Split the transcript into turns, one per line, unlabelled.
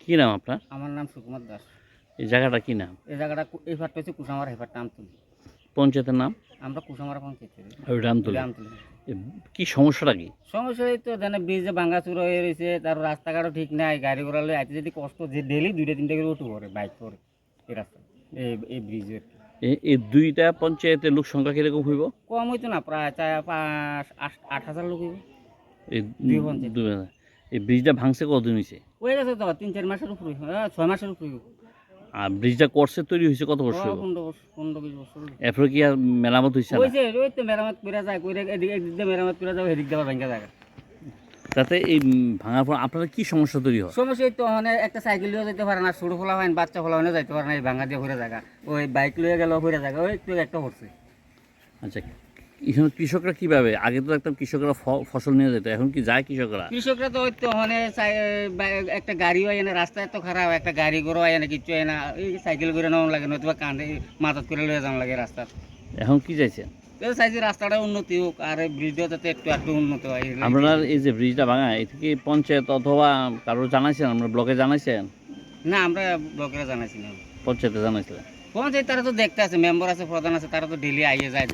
কি নাম আপনার?
আমার নাম সুকুমার দাস।
এই জায়গাটা কি নাম?
এই জায়গাটা এই ফাটটা হচ্ছে কুসামারা এই ফাটটা আমতুলি।
পঞ্চায়েতের নাম?
আমরা কুসামারা পঞ্চায়েত
রামতলি
আমতুলি।
কি সমস্যাটা কি?
সমস্যা এই তো জানে ব্রিজে ভাঙা চুরো হয়ে রয়েছে তার রাস্তাঘাটও ঠিক নাই গাড়ি ঘোড়া লয়ে আইতে যদি কষ্ট যে ডেলি দুইটা তিনটা করে উঠু করে বাইক করে এই রাস্তা এই এই ব্রিজের।
এই দুইটা পঞ্চায়েতের লোক সংখ্যা কীরকম হইব?
কম হইতো না প্রায় আট- হাজার লোক হইবো।
এই
পঞ্চায়েত।
ব্রিজটা ভাঙছে কতদিন হয়েছে
হয়ে গেছে তো তিন চার মাসের উপরে ছয় মাসের উপরে।
আর ব্রিজটা করছে তৈরি হয়েছে কত বছর এরপরে কি আর মেরামত হয়েছে
মেরামত করে যায় এদিক এদিক দিয়ে মেরামত করে যাবে এদিক দিয়ে ভেঙে যায়।
তাতে এই ভাঙার পর আপনার কি সমস্যা তৈরি হয়?
সমস্যা তো মানে একটা সাইকেল লিয়ে যেতে পারে না ছোটো ফোলা হয় বাচ্চা ফোলা হয় না যাইতে পারে না এই ভাঙা দিয়ে ঘুরে জায়গা। ওই বাইক লিয়ে গেল ঘুরে জায়গা ওই একটু একটা হচ্ছে।
আচ্ছা এখানে কৃষকরা কীভাবে? আগে তো একটা কৃষকরা ফসল নিয়ে যেত এখন কি যায় কৃষকরা?
কৃষকরা তো ওই তো মানে একটা গাড়ি হয় না রাস্তা এত খারাপ একটা গাড়ি ঘোড়া হয় না কিচ্ছু হয় না এই সাইকেল করে নেওয়া লাগে নতুবা কাঁধে মাথাত করে লয়ে যাওয়া লাগে রাস্তা
এখন কি চাইছেন?
চাইছি রাস্তাটা উন্নতি হোক আর ব্রিজটা যাতে একটু একটু উন্নত হয়
আপনার এই যে ব্রিজটা ভাঙা এটা কি পঞ্চায়েত অথবা কারও জানাইছেন আমরা ব্লকে জানাইছেন
না আমরা ব্লকেরা জানাইছি না।
পঞ্চায়েতে
তারা তো দেখতে আছে মেম্বার আছে প্রধান আছে তারা তো ডেলি আইয়ে যায়